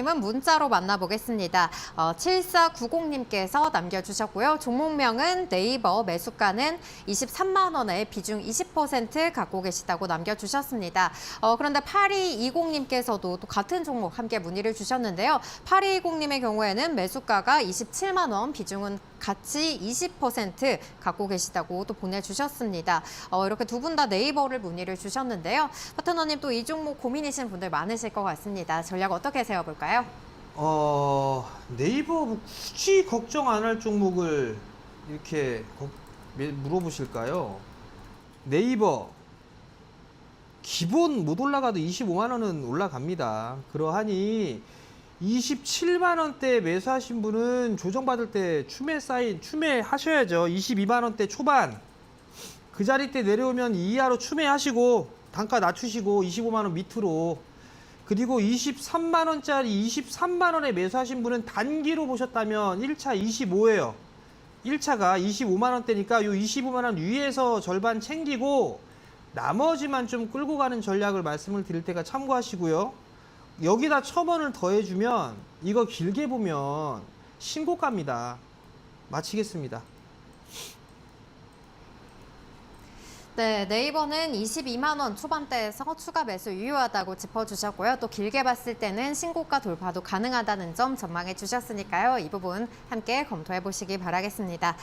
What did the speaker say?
파트너님은 문자로 만나보겠습니다. 어, 7490님께서 남겨주셨고요. 종목명은 네이버 매수가는 23만 원에 비중 20% 갖고 계시다고 남겨주셨습니다. 어, 그런데 8220님께서도 또 같은 종목 함께 문의를 주셨는데요. 8220님의 경우에는 매수가가 27만 원, 비중은 같이 20% 갖고 계시다고 또 보내주셨습니다. 어, 이렇게 두 분 다 네이버를 문의를 주셨는데요. 파트너님 또 이 종목 고민이신 분들 많으실 것 같습니다. 전략 어떻게 세워볼까요? 어, 네이버 뭐 굳이 걱정 안 할 종목을 이렇게 거- 매- 물어보실까요? 네이버 기본 못 올라가도 25만 원은 올라갑니다. 그러하니 27만 원대 매수하신 분은 조정받을 때 추매 사인 추매 하셔야죠. 22만 원대 초반 그 자리 때 내려오면 이하로 추매하시고 단가 낮추시고 25만 원 밑으로 그리고 23만 원짜리 23만 원에 매수하신 분은 단기로 보셨다면 1차 25예요. 1차가 25만 원대니까 요 25만 원 위에서 절반 챙기고 나머지만 좀 끌고 가는 전략을 말씀을 드릴 때가 참고하시고요. 여기다 천 원을 더해주면 이거 길게 보면 신고가입니다. 마치겠습니다. 네, 네이버는 22만 원 초반대에서 추가 매수 유효하다고 짚어주셨고요. 또 길게 봤을 때는 신고가 돌파도 가능하다는 점 전망해 주셨으니까요. 이 부분 함께 검토해 보시기 바라겠습니다.